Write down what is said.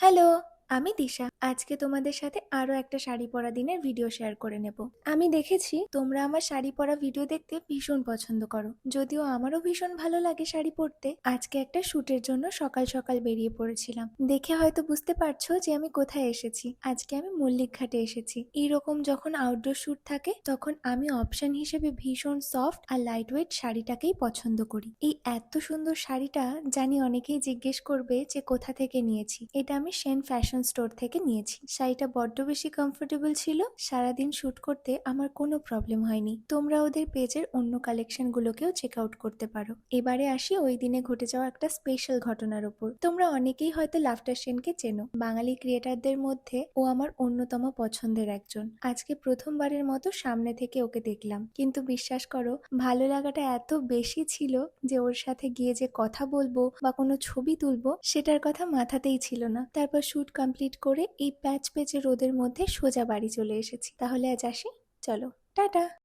Hello. আমি দিশা। আজকে তোমাদের সাথে আরও একটা শাড়ি পরা দিনের ভিডিও শেয়ার করে নেব। আমি দেখেছি তোমরা আমার শাড়ি পরা ভিডিও দেখতে ভীষণ পছন্দ করো। যদিও আমারও ভীষণ ভালো লাগে শাড়ি পরতে। আজকে একটা শুটের জন্য সকাল সকাল বেরিয়ে পড়েছিলাম। দেখে হয়তো বুঝতে পারছ যে আমি কোথায় এসেছি। আজকে আমি মল্লিক ঘাটে এসেছি। এইরকম যখন আউটডোর শুট থাকে, তখন আমি অপশন হিসেবে ভীষণ সফট আর লাইট ওয়েট শাড়িটাকেই পছন্দ করি। এই এত সুন্দর শাড়িটা জানি অনেকেই জিজ্ঞেস করবে যে কোথা থেকে নিয়েছি। এটা আমি সেন ফ্যাশন স্টোর থেকে নিয়েছি। শাড়িটা বড্ড বেশি কমফোর্টেবল ছিল। সারাদিন শ্যুট করতে আমার কোনো প্রবলেম হয়নি। তোমরা ওদের পেজের অন্য কালেকশন গুলোকেও চেক আউট করতে পারো। এবারে আসি ওই দিনে ঘটে যাওয়া একটা স্পেশাল ঘটনার ওপর তোমরা অনেকেই হয়তো লাফটার সেনকে চেনো। বাঙালি ক্রিয়েটারদের মধ্যে ও আমার অন্যতম পছন্দের একজন। আজকে প্রথমবারের মতো সামনে থেকে ওকে দেখলাম। কিন্তু বিশ্বাস করো, ভালো লাগাটা এত বেশি ছিল যে ওর সাথে গিয়ে যে কথা বলব বা কোনো ছবি তুলবো, সেটার কথা মাথাতেই ছিল না। তারপর শ্যুট শুট কমপ্লিট করে এই প্যাচ প্যাচে রোদের মধ্যে সোজা বাড়ি চলে এসেছি। তাহলে আজ আসি। চলো, টাটা!